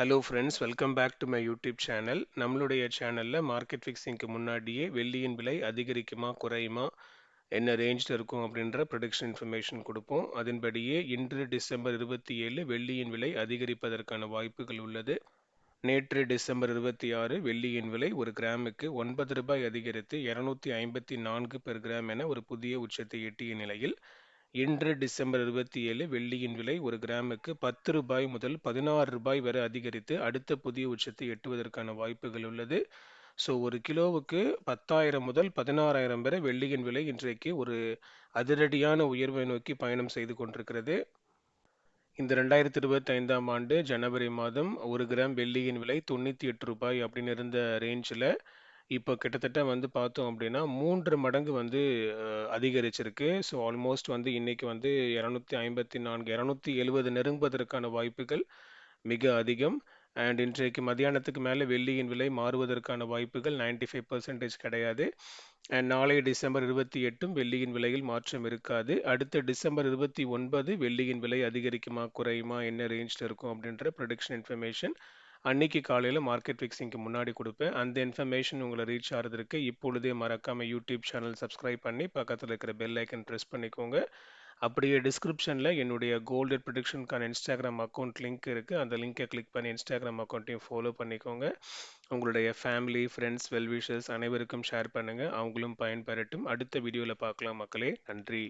Hello friends welcome back to my YouTube channel நம்மளுடைய சேனலில் market ஃபிக்ஸிங்க்கு முன்னாடியே வெள்ளியின் விலை அதிகரிக்குமா குறையுமா என்ன ரேஞ்சில் இருக்கும் அப்படின்ற ப்ரொடிக்ஷன் இன்ஃபர்மேஷன் கொடுப்போம். அதன்படியே இன்று டிசம்பர் இருபத்தி ஏழு வெள்ளியின் விலை அதிகரிப்பதற்கான வாய்ப்புகள் உள்ளது. நேற்று டிசம்பர் இருபத்தி ஆறு வெள்ளியின் விலை ஒரு கிராமுக்கு ஒன்பது ரூபாய் அதிகரித்து இரநூத்தி ஐம்பத்தி நான்கு பெர் கிராம் என ஒரு புதிய உச்சத்தை எட்டிய நிலையில் இன்று டிசம்பர் இருபத்தி ஏழு வெள்ளியின் விலை ஒரு கிராமுக்கு பத்து ரூபாய் முதல் பதினாறு ரூபாய் வரை அதிகரித்து அடுத்த புதிய உச்சத்தை எட்டுவதற்கான வாய்ப்புகள் உள்ளது. ஸோ ஒரு கிலோவுக்கு பத்தாயிரம் முதல் பதினாறாயிரம் வரை வெள்ளியின் விலை இன்றைக்கு ஒரு அதிரடியான உயர்வை நோக்கி பயணம் செய்து கொண்டிருக்கிறது. இந்த ரெண்டாயிரத்தி இருபத்தி ஐந்தாம் ஆண்டு ஜனவரி மாதம் ஒரு கிராம் வெள்ளியின் விலை தொண்ணூற்றி எட்டு ரூபாய் அப்படின்னு இருந்த ரேஞ்சில் இப்போ கிட்டத்தட்ட வந்து பார்த்தோம் அப்படின்னா மூன்று மடங்கு வந்து அதிகரிச்சிருக்கு. ஸோ ஆல்மோஸ்ட் வந்து இன்னைக்கு வந்து இரநூத்தி ஐம்பத்தி நான்கு இரநூத்தி எழுபது நெருங்குவதற்கான வாய்ப்புகள் மிக அதிகம். அண்ட் இன்றைக்கு மதியானத்துக்கு மேலே வெள்ளியின் விலை மாறுவதற்கான வாய்ப்புகள் 95% ஃபைவ் பர்சன்டேஜ் கிடையாது. அண்ட் நாளை டிசம்பர் இருபத்தி எட்டும் வெள்ளியின் விலையில் மாற்றம் இருக்காது. அடுத்த டிசம்பர் இருபத்தி ஒன்பது வெள்ளியின் விலை அதிகரிக்குமா குறையுமா என்ன ரேஞ்சில் இருக்கும் அப்படின்ற ப்ரொடிக்ஷன் இன்ஃபர்மேஷன் அன்னைக்கு காலையில் மார்க்கெட் ஃபிக்ஸிங்க்கு முன்னாடி கொடுப்பேன். அந்த இன்ஃபர்மேஷன் உங்களை ரீச் ஆகிறதுக்கு இப்பொழுதே மறக்காமல் யூடியூப் சேனல் சப்ஸ்கிரைப் பண்ணி பக்கத்தில் இருக்கிற பெல் ஐக்கன் ப்ரெஸ் பண்ணிக்கோங்க. அப்படியே டிஸ்கிரிப்ஷனில் என்னுடைய கோல்டு ப்ரொடிக்ஷனுக்கான இன்ஸ்டாகிராம் அக்கௌண்ட் லிங்க் இருக்குது அந்த லிங்கை கிளிக் பண்ணி இன்ஸ்டாகிராம் அக்கௌண்ட்டையும் ஃபாலோ பண்ணிக்கோங்க. உங்களுடைய ஃபேமிலி ஃப்ரெண்ட்ஸ் வெல்விஷர்ஸ் அனைவருக்கும் ஷேர் பண்ணுங்கள் அவங்களும் பயன்பெறட்டும். அடுத்த வீடியோவில் பார்க்கலாம் மக்களே. நன்றி.